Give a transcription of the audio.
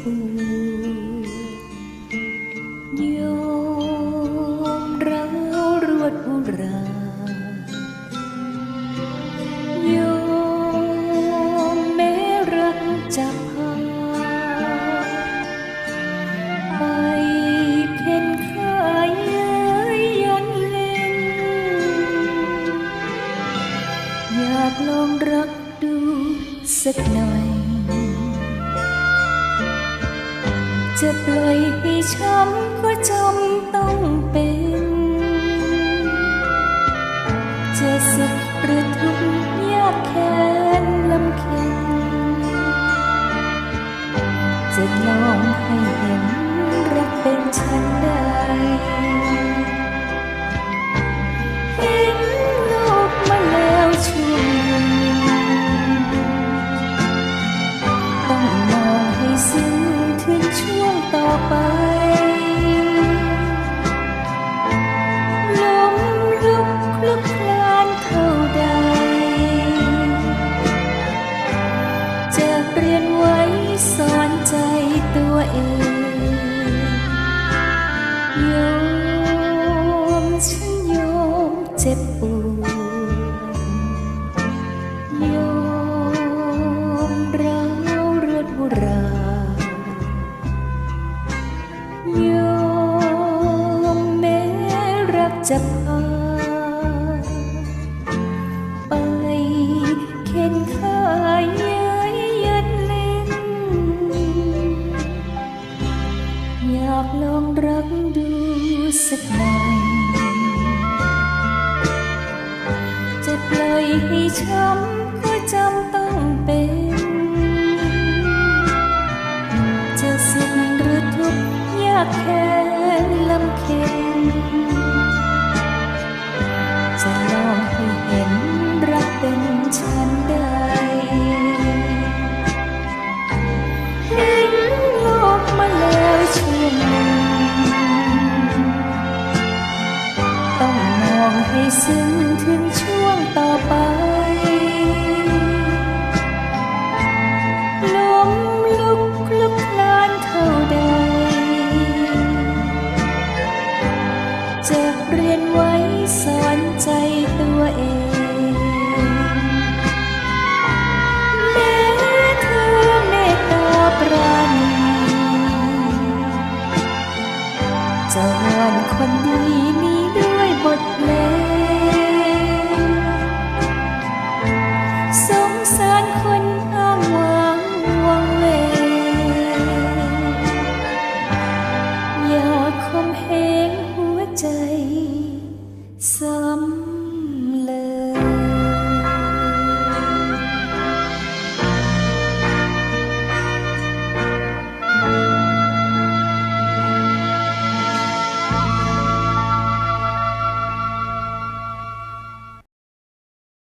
โยมเรารวดอุราโยมแม้รักจะพาไปเพ่นขายยันเล่นอยากลองรักดูสักหน่อย จะปล่อยให้ช้ำก็จำต้องเป็น ช่วงต่อไปลมลุกคลุกคลานเท่าใด จะเรียนไว้สอนใจตัวเองโยมฉันโยมเจ็บปวด จะพาไปเข็นขายเย้ยยันเล่น อยากลองรักดูสักหน่อยจะปล่อยให้ช้ำ องให้ซึ้งถึงช่วงต่อไปล้มลุกลุกลานเท่าใดจะเรียนไว้สอนใจตัวเองแม้เธอเมตตาปราณีจะวอนคนดีนี้ บทเพลงสงสารคน